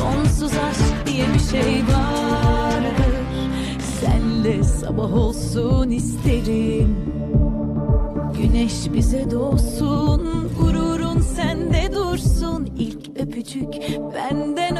Sonsuz aşk diye bir şey vardır. Senle sabah olsun isterim. Güneş bize doğsun Gururun sende dursun. İlk öpücük benden